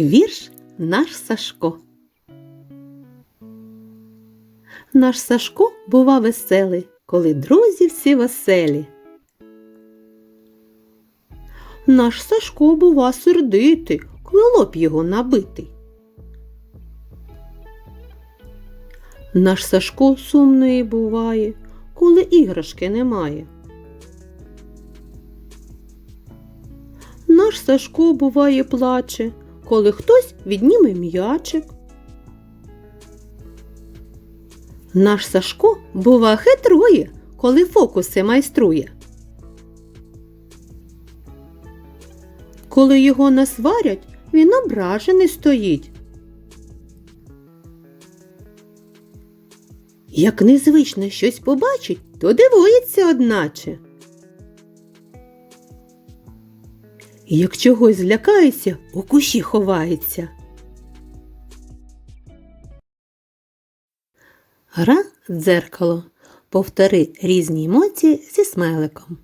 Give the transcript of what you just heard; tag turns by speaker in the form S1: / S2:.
S1: Вірш наш Сашко. Наш Сашко бува веселий, коли друзі всі веселі. Наш Сашко бува сердитий, коли лоб його набитий. Наш Сашко сумний буває, коли іграшки немає. Наш Сашко буває плаче, коли хтось відніме м'ячик. Наш Сашко бува хитрує, коли фокуси майструє. Коли його насварять, він ображений стоїть. Як незвично щось побачить, то дивується одначе. І Як чогось злякається, у кущі ховається. Гра дзеркало. Повтори різні емоції зі смайликом.